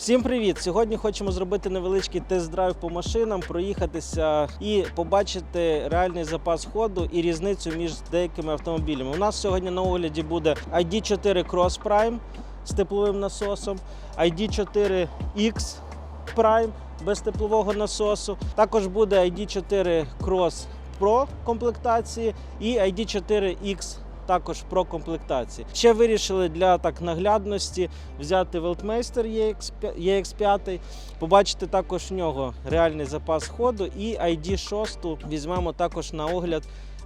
Всім привіт! Сьогодні хочемо зробити невеличкий тест-драйв по машинам, проїхатися і побачити реальний запас ходу і різницю між деякими автомобілями. У нас сьогодні на огляді буде ID4 Cross Prime з тепловим насосом, ID4 X Prime без теплового насосу. Також буде ID4 Cross Pro комплектації і ID4 X також про комплектації. Ще вирішили для так наглядності взяти Weltmeister EX, EX5, побачити також в нього реальний запас ходу і ID6 візьмемо також на огляд.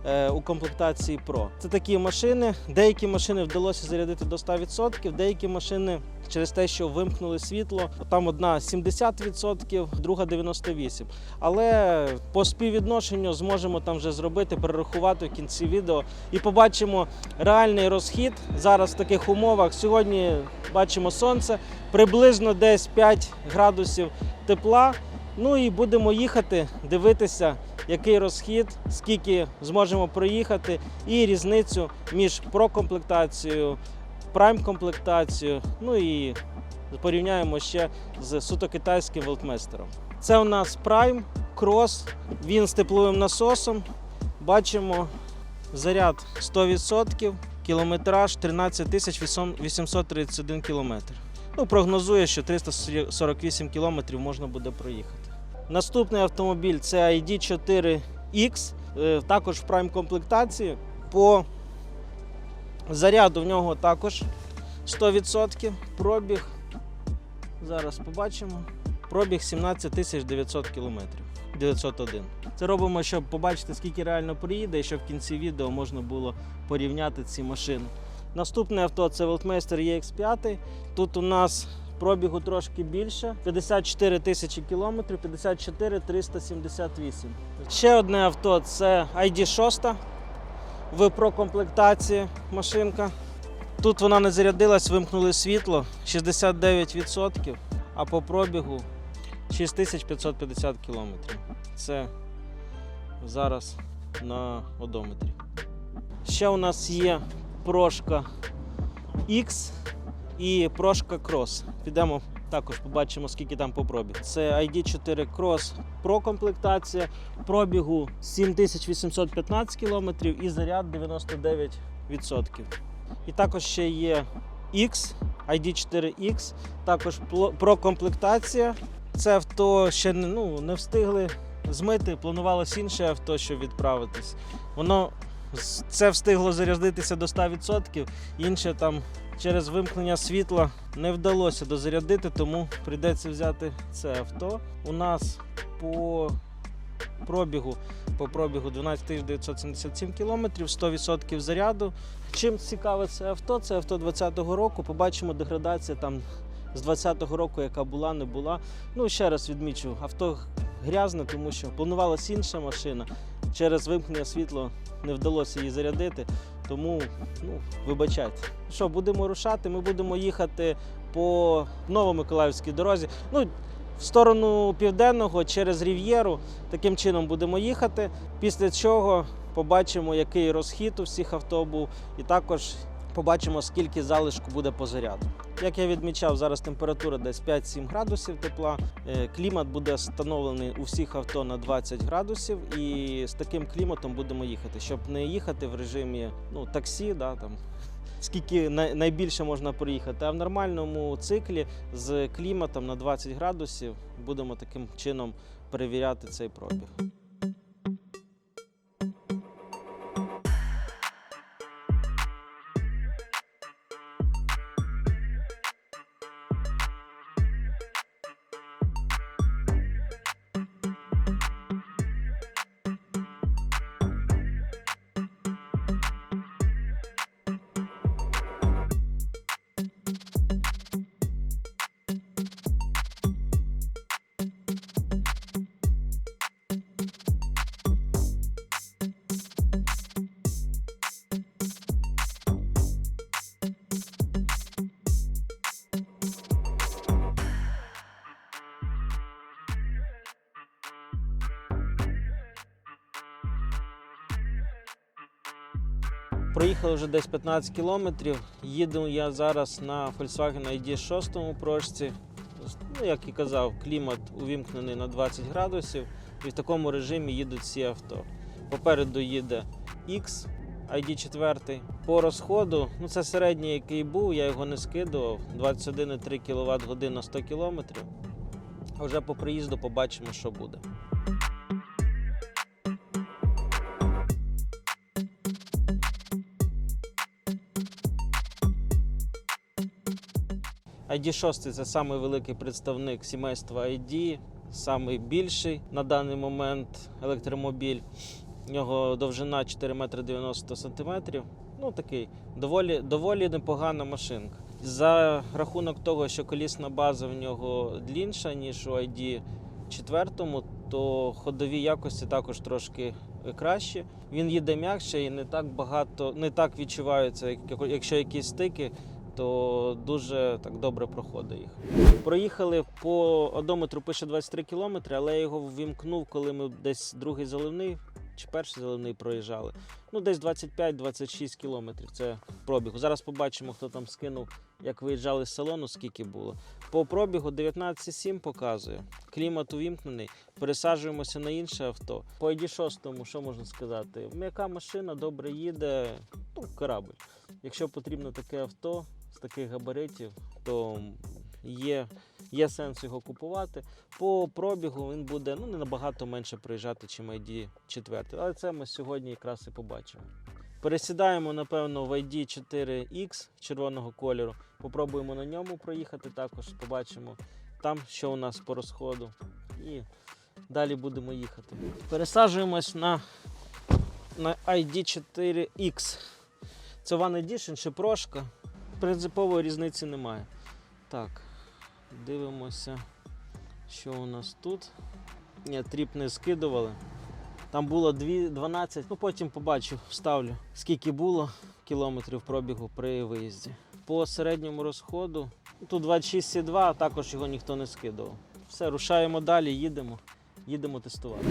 Е, У комплектації Pro. Це такі машини. Деякі машини вдалося зарядити до 100%, деякі машини через те, що вимкнули світло. Там одна 70%, друга 98%. Але по співвідношенню зможемо там вже зробити, перерахувати в кінці відео і побачимо реальний розхід зараз в таких умовах. Сьогодні бачимо сонце, приблизно десь 5 градусів тепла. Ну і будемо їхати, дивитися, який розхід, скільки зможемо проїхати, і різницю між прокомплектацією, прайм-комплектацією. Ну і порівняємо ще з суто китайським волтместером. Це у нас Prime Cross, він з тепловим насосом. Бачимо заряд 100%, кілометраж 13 тисяч 831 кілометр. Ну, прогнозує, що 348 кілометрів можна буде проїхати. Наступний автомобіль це ID4X, е, також в прайм комплектації. По заряду в нього також 100%. Пробіг. Зараз побачимо. Пробіг 17 900 кілометрів. 901. Це робимо, щоб побачити, скільки реально приїде, і щоб в кінці відео можна було порівняти ці машини. Наступне авто це Weltmeister EX5. Тут у нас пробігу трошки більше 54 тисячі кілометрів, 54 378. Ще одне авто це ID6 в прокомплектації машинка. Тут вона не зарядилась, вимкнули світло 69%, а по пробігу 6550 кілометрів. Це зараз на одометрі. Ще у нас є прошка X і прошка Cross. Підемо також побачимо, скільки там по пробігу. Це ID4 Cross Pro комплектація. Пробігу 7815 км і заряд 99%. І також ще є X, ID4X, також про комплектація. Це авто ще ну, не встигли змити, планувалось інше авто, щоб відправитись. Воно це встигло зарядитися до 100%, інше там через вимкнення світла не вдалося дозарядити, тому прийдеться взяти це авто. У нас по пробігу, по пробігу 12 977 км, 100% заряду. Чим цікаве це авто? Це авто 20-го року. Побачимо деградація там з 20-го року, яка була, не була. Ну, ще раз відмічу, авто грязне, тому що планувалася інша машина. Через вимкнення світло не вдалося її зарядити. Тому ну, вибачайте. Що, будемо рушати? Ми будемо їхати по Новомиколаївській дорозі. Ну, в сторону південного через Рів'єру. Таким чином будемо їхати. Після чого побачимо, який розхід у всіх авто і також побачимо, скільки залишку буде по заряду. Як я відмічав, зараз температура десь 5-7 градусів тепла. Е, Клімат буде встановлений у всіх авто на 20 градусів, і з таким кліматом будемо їхати, щоб не їхати в режимі ну, таксі, да, там, скільки найбільше можна проїхати. А в нормальному циклі з кліматом на 20 градусів будемо таким чином перевіряти цей пробіг. Проїхали вже десь 15 кілометрів. Їду я зараз на Volkswagen ID 6 прошці. Ну, як і казав, клімат увімкнений на 20 градусів, і в такому режимі їдуть всі авто. Попереду їде X, ID4. По розходу, ну це середній, який був, я його не скидував. 21,3 кВт годин на 100 км. Вже по приїзду побачимо, що буде. ID6 це самий великий представник сімейства ID, самий більший на даний момент електромобіль. У нього довжина 4 метри 90 сантиметрів. Ну такий доволі, доволі непогана машинка. За рахунок того, що колісна база в нього длінша, ніж у ID 4, то ходові якості також трошки кращі. Він їде м'якше і не так багато, не так відчуваються, якщо якісь стики, то дуже так добре проходить їх. Проїхали по одометру пише 23 кілометри, але я його ввімкнув, коли ми десь другий заливний чи перший заливний проїжджали. Ну, десь 25-26 кілометрів. Це пробіг. Зараз побачимо, хто там скинув, як виїжджали з салону, скільки було. По пробігу 19,7 показує. Клімат увімкнений. Пересаджуємося на інше авто. По ID6, що можна сказати? М'яка машина добре їде, ну, корабль. Якщо потрібно таке авто з таких габаритів, то є, є сенс його купувати. По пробігу він буде ну, не набагато менше проїжджати, ніж ID 4. Але це ми сьогодні якраз і побачимо. Пересідаємо, напевно, в ID 4X червоного кольору. Попробуємо на ньому проїхати також, побачимо там, що у нас по розходу. І далі будемо їхати. Пересаджуємось на, на ID 4X. Це One Edition чи прошка. Принципової різниці немає. Так, дивимося, що у нас тут. Ні, тріп не скидували. Там було 12, ну потім побачу, вставлю, скільки було кілометрів пробігу при виїзді. По середньому розходу, тут 26,2, а також його ніхто не скидував. Все, рушаємо далі, їдемо, їдемо тестувати.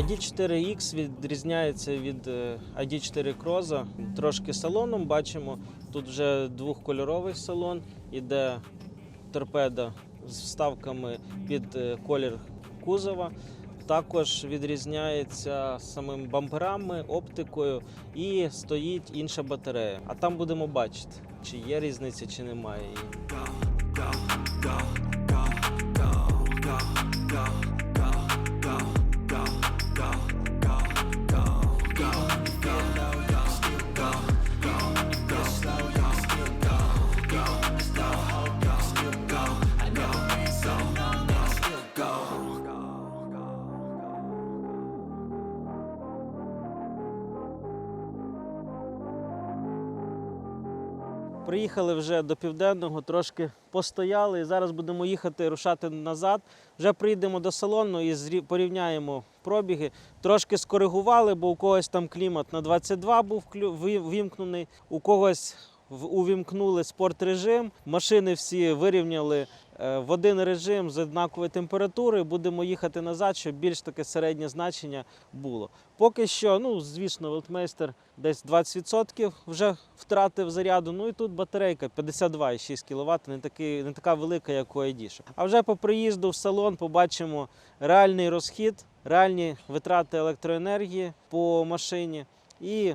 ID4X відрізняється від е, ID4 Cross трошки салоном. Бачимо, тут вже двохкольоровий салон, іде торпеда з вставками під е, колір кузова. Також відрізняється самим бамперами, оптикою і стоїть інша батарея. А там будемо бачити, чи є різниця, чи немає її. Приїхали вже до південного, трошки постояли і зараз будемо їхати, рушати назад. Вже приїдемо до салону і порівняємо пробіги. Трошки скоригували, бо у когось там клімат на 22 був вимкнений, у когось увімкнули спорт-режим. Машини всі вирівняли в один режим з однакової температури. Будемо їхати назад, щоб більш таке середнє значення було. Поки що, ну звісно, Велтмейстер десь 20% вже втратив заряду. Ну і тут батарейка 52,6 кВт, не, такий, не така велика, як у ID. А вже по приїзду в салон побачимо реальний розхід, реальні витрати електроенергії по машині і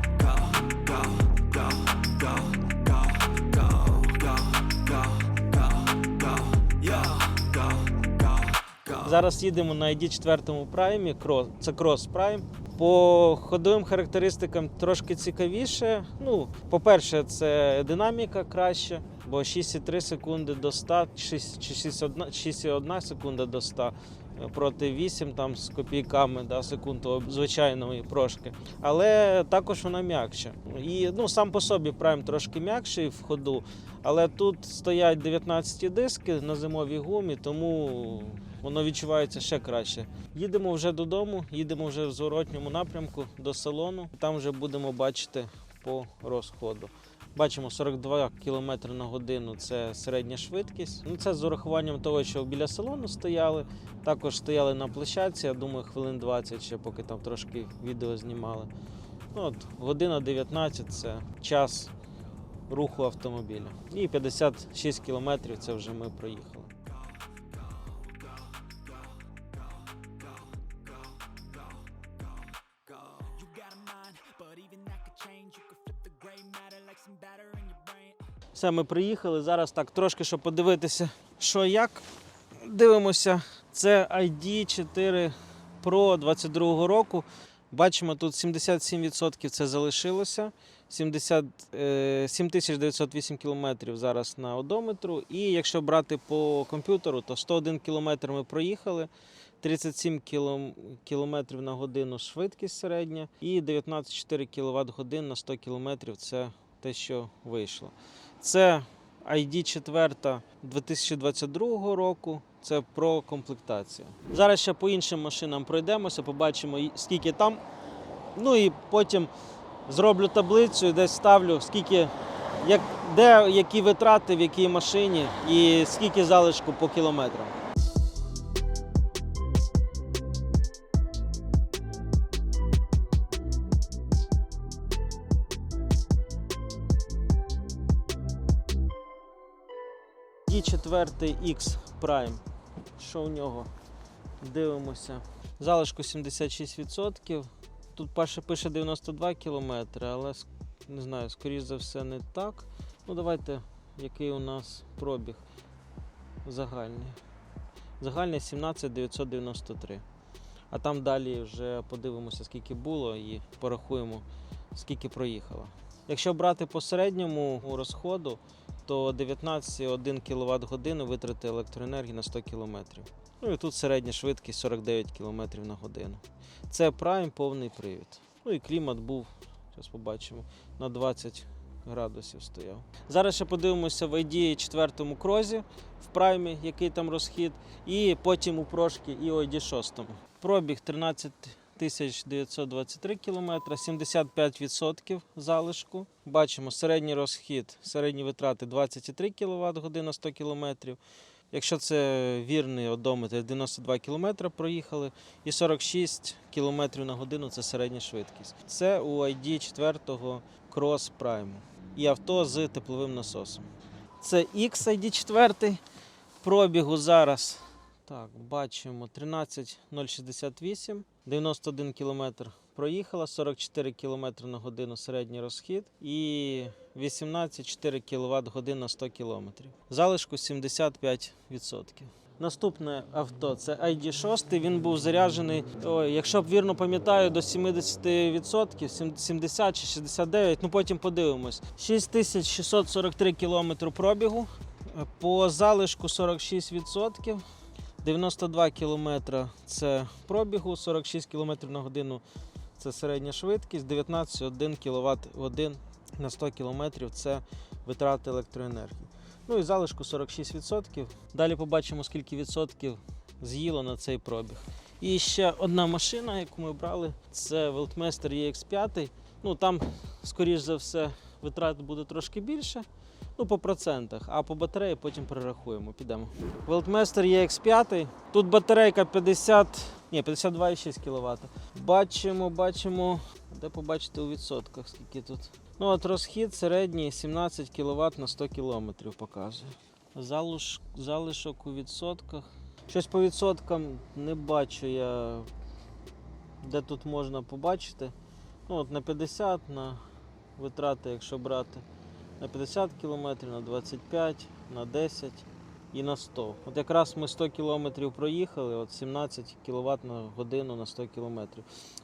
Зараз їдемо на ID4 Prime, це Cross Prime. По ходовим характеристикам трошки цікавіше. Ну, по-перше, це динаміка краще, бо 6,3 секунди до 100, 6, 6,1 6,1 секунда до 100 е, проти 8 там з копійками да, секунд звичайної прошки. Але також вона м'якша. І ну, сам по собі Prime трошки м'якший в ходу, але тут стоять 19 диски на зимовій гумі, тому воно відчувається ще краще. Їдемо вже додому, їдемо вже в зворотньому напрямку до салону. Там вже будемо бачити по розходу. Бачимо 42 км на годину це середня швидкість. Ну, це з урахуванням того, що біля салону стояли. Також стояли на площадці, я думаю, хвилин 20 ще, поки там трошки відео знімали. Ну, от, година 19 це час руху автомобіля. І 56 кілометрів це вже ми проїхали. Все, ми приїхали. Зараз так трошки, щоб подивитися, що як. Дивимося. Це ID4 Pro 22 року. Бачимо, тут 77% це залишилося. 70, е, 7908 кілометрів зараз на одометру. І якщо брати по комп'ютеру, то 101 кілометр ми проїхали. 37 кілом- кілометрів на годину швидкість середня і 19,4 кВт годин на 100 кілометрів це те, що вийшло. Це ID 4 2022 року. Це про комплектацію. Зараз ще по іншим машинам пройдемося, побачимо, скільки там. Ну і потім зроблю таблицю і десь ставлю, скільки, як, де які витрати, в якій машині і скільки залишку по кілометрам. Четвертий X Prime. Що в нього? Дивимося. Залишку 76%. Тут пише, пише 92 км, але не знаю, скоріш за все не так. Ну давайте, який у нас пробіг загальний. Загальний 17993. А там далі вже подивимося, скільки було, і порахуємо, скільки проїхало. Якщо брати по середньому розходу, то 19,1 кВт годину витрати електроенергії на 100 км. Ну і тут середня швидкість 49 км на годину. Це Prime повний привід. Ну і клімат був, зараз побачимо, на 20 градусів стояв. Зараз ще подивимося в ID 4 крозі в праймі, який там розхід, і потім у прошки і ID 6. Пробіг 13 923 км, 75% залишку. Бачимо середній розхід, середні витрати 23 кВт годин на 100 км. Якщо це вірний одометр, 92 км проїхали і 46 км на годину це середня швидкість. Це у ID 4 Cross Prime і авто з тепловим насосом. Це X ID 4 пробігу зараз. Так, бачимо 13068, 91 км проїхала, 44 км на годину середній розхід і 18,4 кВт годин на 100 км. Залишку 75%. Наступне авто це ID6. Він був заряджений, ой, якщо б вірно пам'ятаю, до 70%, 70 чи 69, ну потім подивимось. 6643 км пробігу, по залишку 46%. 92 км це пробігу, 46 км на годину це середня швидкість, 19,1 кВт годин на 100 км це витрати електроенергії. Ну і залишку 46%. Далі побачимо, скільки відсотків з'їло на цей пробіг. І ще одна машина, яку ми брали, це Weltmeister EX5. Ну там, скоріш за все, витрат буде трошки більше. Ну, по процентах, а по батареї потім перерахуємо. Підемо. Weltmeister EX5. Тут батарейка 50, ні, 52,6 кВт. Бачимо, бачимо, де побачити у відсотках, скільки тут. Ну, от розхід середній 17 кВт на 100 км показує. Залуш, залишок у відсотках. Щось по відсоткам не бачу я, де тут можна побачити. Ну, от на 50 на витрати, якщо брати на 50 км, на 25, на 10 і на 100. От якраз ми 100 км проїхали, от 17 кВт на годину на 100 км.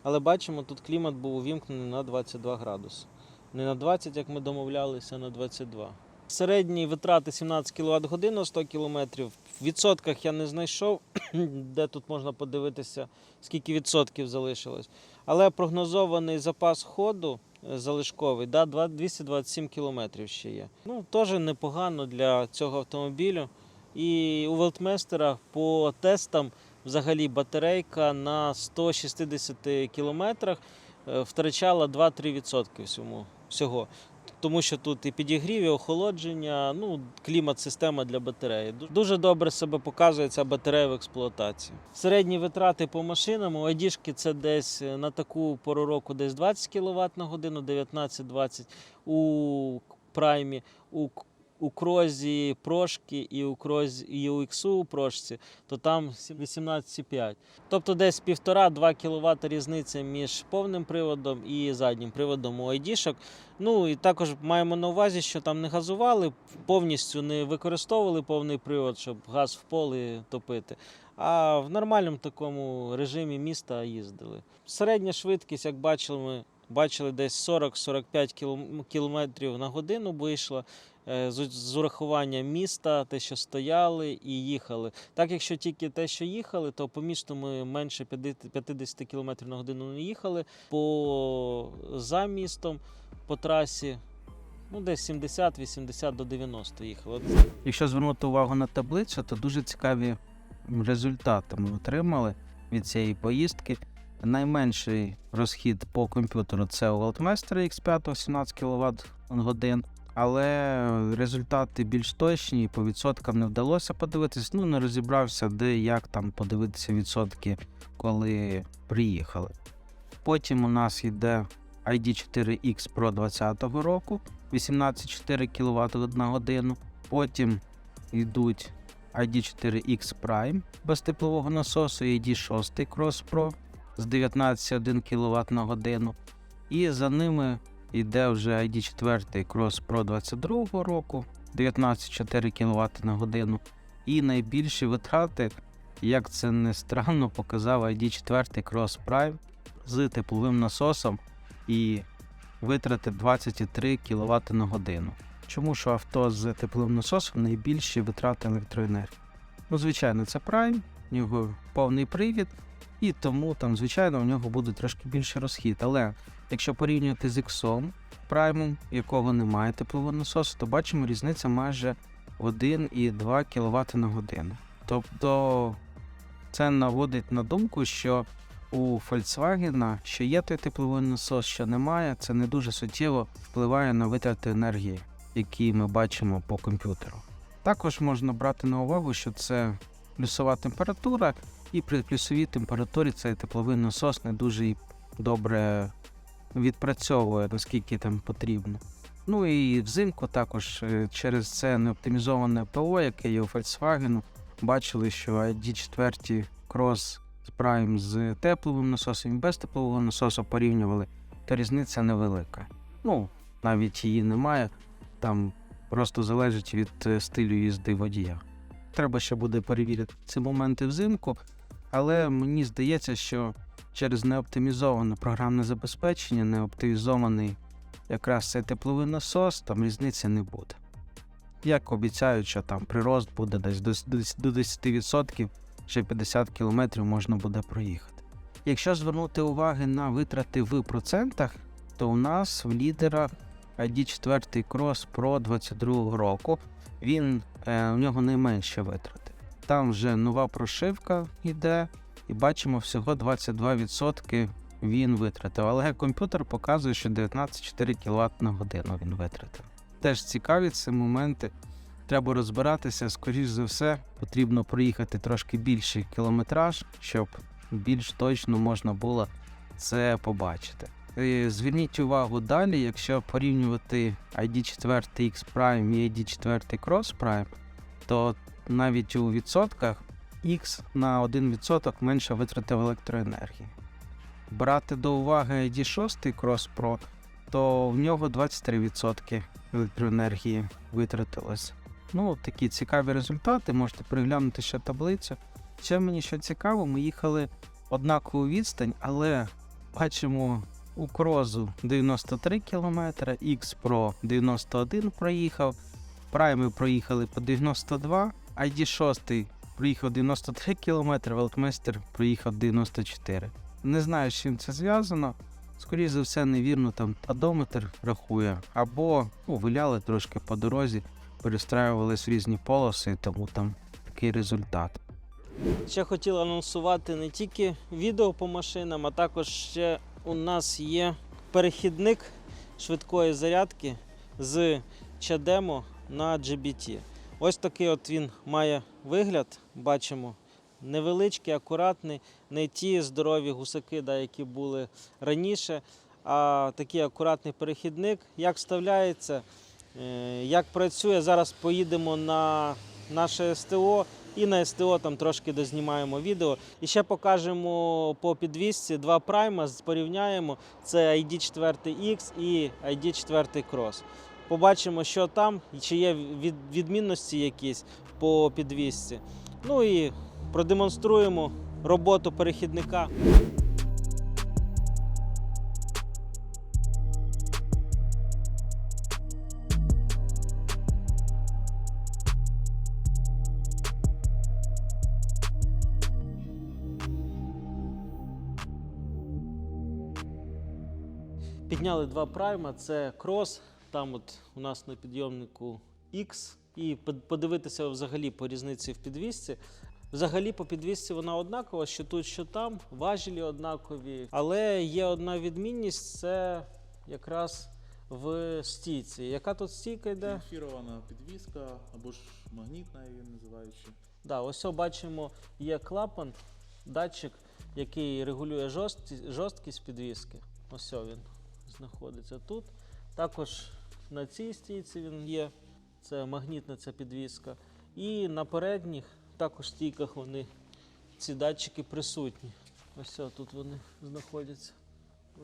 Але бачимо, тут клімат був увімкнений на 22 градуси. Не на 20, як ми домовлялися, а на 22. Середні витрати 17 кВт годин на 100 км. В відсотках я не знайшов, де тут можна подивитися, скільки відсотків залишилось. Але прогнозований запас ходу залишковий, да, 227 кілометрів ще є. Ну, теж непогано для цього автомобілю. І у Велтместера по тестам взагалі батарейка на 160 кілометрах е, втрачала 2-3% всього. Тому що тут і підігрів, і охолодження, ну, клімат-система для батареї. Дуже добре себе показує ця батарея в експлуатації. Середні витрати по машинам у айдішки це десь е, на таку пору року десь 20 кВт на годину, 19-20 у праймі, у, у крозі прошки і у крозі і у іксу прошці, то там 18,5. Тобто десь 1,5-2 кВт різниця між повним приводом і заднім приводом у айдішок. Ну і також маємо на увазі, що там не газували, повністю не використовували повний привод, щоб газ в полі топити. А в нормальному такому режимі міста їздили. Середня швидкість, як бачили, ми бачили десь 40-45 км на годину вийшла. Е, З, урахуванням міста, те, що стояли і їхали. Так, якщо тільки те, що їхали, то по місту ми менше 50 50 км на годину не їхали. По за містом по трасі ну, десь 70-80 до 90 їхали. Якщо звернути увагу на таблицю, то дуже цікаві результати ми отримали від цієї поїздки. Найменший розхід по комп'ютеру це у Altmeister X5 17 кВт годин, але результати більш точні по відсоткам не вдалося подивитись. Ну не розібрався, де як там подивитися відсотки, коли приїхали. Потім у нас йде ID4X Pro 2020 року 18,4 кВт на годину. Потім йдуть ID4X Prime без теплового насосу і ID6 Cross Pro з 19,1 кВт на годину. І за ними йде вже ID4 Cross Pro 22 року 19,4 кВт на годину. І найбільші витрати, як це не странно, показав ID4 Cross Prime з тепловим насосом і витрати 23 кВт на годину. Чому ж авто з тепловим насосом найбільші витрати електроенергії? Ну, звичайно, це Prime, в нього повний привід, і тому там, звичайно, у нього буде трошки більший розхід. Але якщо порівнювати з X Prime, якого немає теплового насосу, то бачимо різниця майже 1,2 кВт на годину. Тобто це наводить на думку, що у Volkswagen, що є той тепловий насос, що немає, це не дуже суттєво впливає на витрати енергії, які ми бачимо по комп'ютеру. Також можна брати на увагу, що це плюсова температура, і при плюсовій температурі цей тепловий насос не дуже добре відпрацьовує, наскільки там потрібно. Ну і взимку також е, через це неоптимізоване ПО, яке є у Volkswagen, бачили, що ID4 Cross з Prime з тепловим насосом і без теплового насосу порівнювали, то різниця невелика. Ну, навіть її немає, там просто залежить від е, стилю їзди водія. Треба ще буде перевірити ці моменти взимку, але мені здається, що через неоптимізоване програмне забезпечення, неоптимізований якраз цей тепловий насос, там різниці не буде. Як обіцяють, що там прирост буде десь до 10%, ще 50 км можна буде проїхати. Якщо звернути уваги на витрати в процентах, то у нас в лідерах ID4 Cross Pro 22 року. Він е, у нього найменші витрати. Там вже нова прошивка йде, і бачимо всього 22% він витратив. Але комп'ютер показує, що 19,4 кВт на годину він витратив. Теж цікаві ці моменти. Треба розбиратися, скоріш за все, потрібно проїхати трошки більший кілометраж, щоб більш точно можна було це побачити. Е, Зверніть увагу далі, якщо порівнювати ID4 X Prime і ID4 Cross Prime, то навіть у відсотках X на 1% менше витратив електроенергії. Брати до уваги ID6 Cross Pro, то в нього 23% електроенергії витратилось. Ну, такі цікаві результати, можете переглянути ще таблицю. Ще мені що цікаво, ми їхали однакову відстань, але бачимо у крозу 93 км, X Pro 91 проїхав, Prime проїхали по 92, ID6 проїхав 93 км, Велтмейстер проїхав 94. Не знаю, з чим це зв'язано. Скоріше за все, невірно там одометр рахує, або ну, виляли трошки по дорозі, перестраювались в різні полоси, тому там такий результат. Ще хотіла анонсувати не тільки відео по машинам, а також ще у нас є перехідник швидкої зарядки з чадемо на GBT. Ось такий от він має вигляд. Бачимо, невеличкий, акуратний, не ті здорові гусаки, да, які були раніше, а такий акуратний перехідник. Як вставляється, е, як працює. Зараз поїдемо на наше СТО і на СТО там трошки дознімаємо відео. І ще покажемо по підвісці два прайма, порівняємо. Це ID4X і ID4 Cross. Побачимо, що там, чи є відмінності якісь по підвісці. Ну і продемонструємо роботу перехідника. Підняли два прайма, це крос. Там от у нас на підйомнику X. І подивитися взагалі по різниці в підвісці. Взагалі по підвісці вона однакова, що тут, що там, важелі однакові. Але є одна відмінність це якраз в стійці. Яка тут стійка йде? Ефірована підвіска або ж магнітна її називають ще. Да, ось бачимо, є клапан, датчик, який регулює жорсткість підвіски. Ось він знаходиться тут. Також на цій стійці він є. Це магнітна ця підвіска. І на передніх також стійках вони, ці датчики присутні. Ось тут вони знаходяться.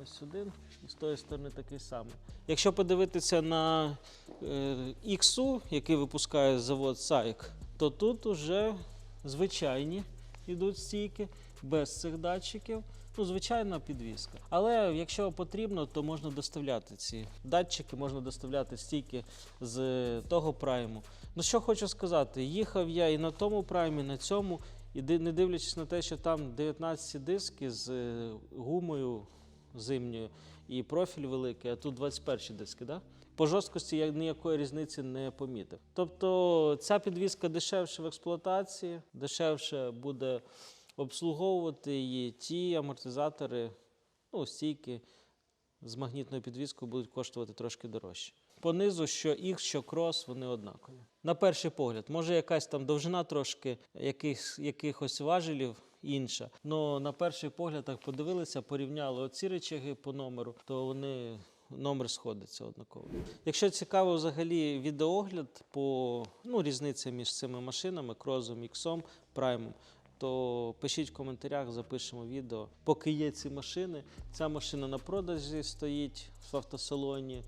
Ось один, і з тої сторони такий самий. Якщо подивитися на е, Іксу, який випускає завод SAIC, то тут уже звичайні йдуть стійки без цих датчиків. Ну, звичайна підвіска. Але якщо потрібно, то можна доставляти ці датчики, можна доставляти стійки з того прайму. Ну що хочу сказати, їхав я і на тому праймі, і на цьому, і не дивлячись на те, що там 19 диски з е, гумою зимньою і профіль великий, а тут 21 диски, да? По жорсткості я ніякої різниці не помітив. Тобто ця підвіска дешевше в експлуатації, дешевше буде обслуговувати її ті амортизатори, ну, стійки з магнітною підвіскою будуть коштувати трошки дорожче. Понизу, що X, що крос, вони однакові. На перший погляд, може якась там довжина трошки яких, якихось важелів інша. але на перший погляд так подивилися, порівняли оці речаги по номеру, то вони номер сходиться однаково. Якщо цікаво взагалі відеогляд по ну, різниця між цими машинами, крозом, іксом, праймом, то пишіть в коментарях, запишемо відео. Поки є ці машини, ця машина на продажі стоїть в автосалоні.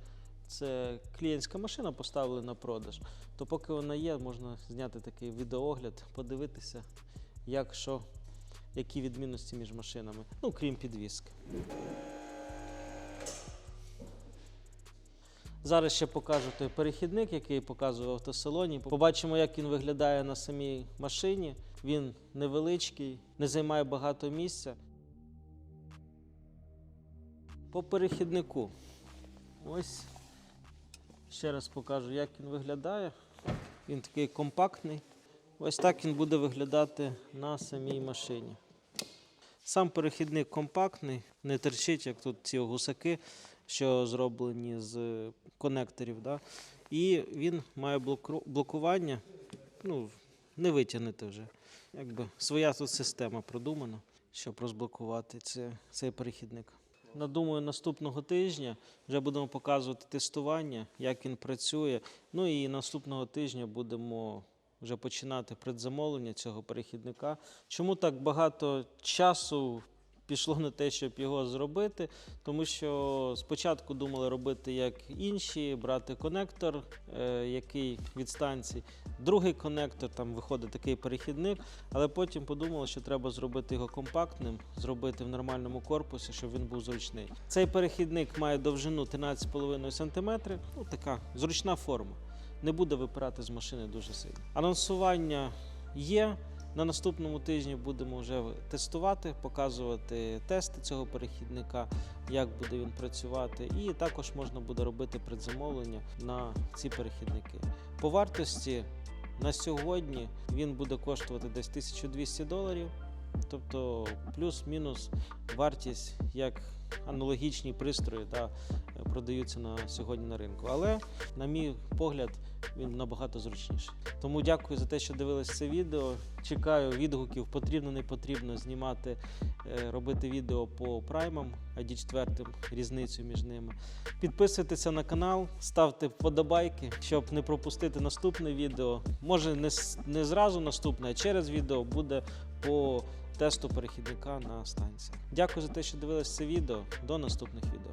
Це клієнтська машина поставили на продаж. То поки вона є, можна зняти такий відеоогляд, подивитися, як що, які відмінності між машинами, ну крім підвіски. Зараз ще покажу той перехідник, який показую в автосалоні. Побачимо, як він виглядає на самій машині. Він невеличкий, не займає багато місця. По перехіднику. Ось ще раз покажу, як він виглядає. Він такий компактний. Ось так він буде виглядати на самій машині. Сам перехідник компактний, не терчить, як тут ці гусаки, що зроблені з конекторів. Да? І він має блоку- блокування, ну, не витягнути вже. Якби своя тут система продумана, щоб розблокувати це, цей перехідник. Ну, Думаю, наступного тижня вже будемо показувати тестування, як він працює. Ну і наступного тижня будемо вже починати предзамовлення цього перехідника. Чому так багато часу пішло на те, щоб його зробити? Тому що спочатку думали робити як інші, брати конектор, е, який від станції, другий конектор, там виходить такий перехідник, але потім подумали, що треба зробити його компактним, зробити в нормальному корпусі, щоб він був зручний. Цей перехідник має довжину 13,5 см, ну така зручна форма. Не буде випирати з машини дуже сильно. Анонсування є. На наступному тижні будемо вже тестувати, показувати тести цього перехідника, як буде він працювати, і також можна буде робити предзамовлення на ці перехідники. По вартості на сьогодні він буде коштувати десь 1200 доларів, тобто плюс-мінус вартість як аналогічні пристрої да, продаються на сьогодні на ринку. Але, на мій погляд, він набагато зручніший. Тому дякую за те, що дивились це відео. Чекаю відгуків, потрібно, не потрібно знімати, е, робити відео по праймам, ID4, різницю між ними. Підписуйтеся на канал, ставте вподобайки, щоб не пропустити наступне відео. Може, не, не зразу наступне, а через відео буде по тесту перехідника на станції. Дякую за те, що дивились це відео. До наступних відео.